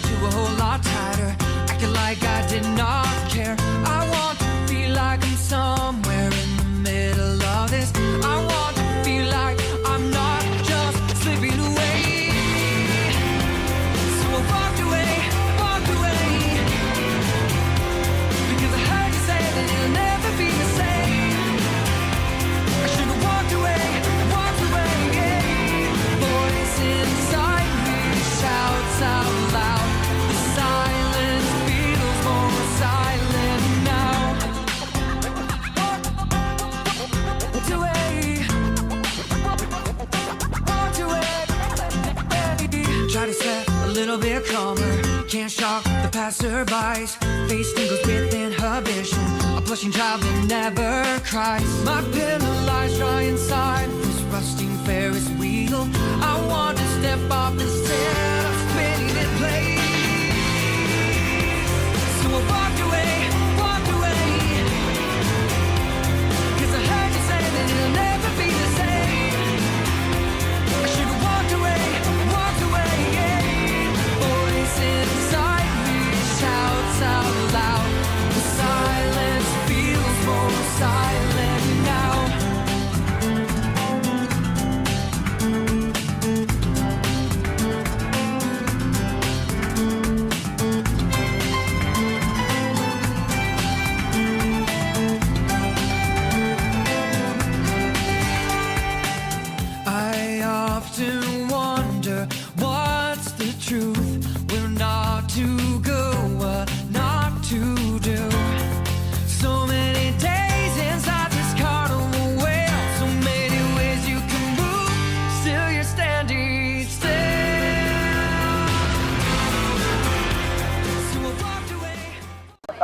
held you a whole lot tighter, acting like I did not. Little bit calmer. Can't shock the passerbys. Face tingles with inhibition. A blushing child that never cries. My pillow lies dry inside this rusting Ferris wheel. I want to step off instead of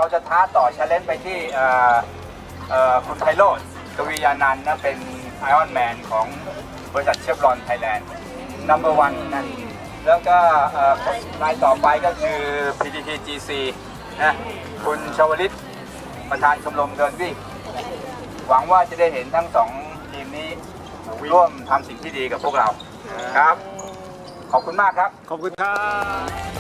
เราจะท้าต่อชาเลนจ์ไปที่เอ่อเอ่อคุณไพโรจน์กวียานันท์นะเป็นไอออนแมนของบริษัทเชฟรอนไทยแลนด์นัมเบอร์วันนั่นแล้วก็เอ่อรายต่อไปก็คือ PTT GC นะคุณชวลิตประธานชมรมเดินวิ่ง หวังว่าจะได้เห็นทั้งสองทีมนี้ร่วมทำสิ่งที่ดีกับพวกเราครับ ขอบคุณมากครับ ขอบคุณครับ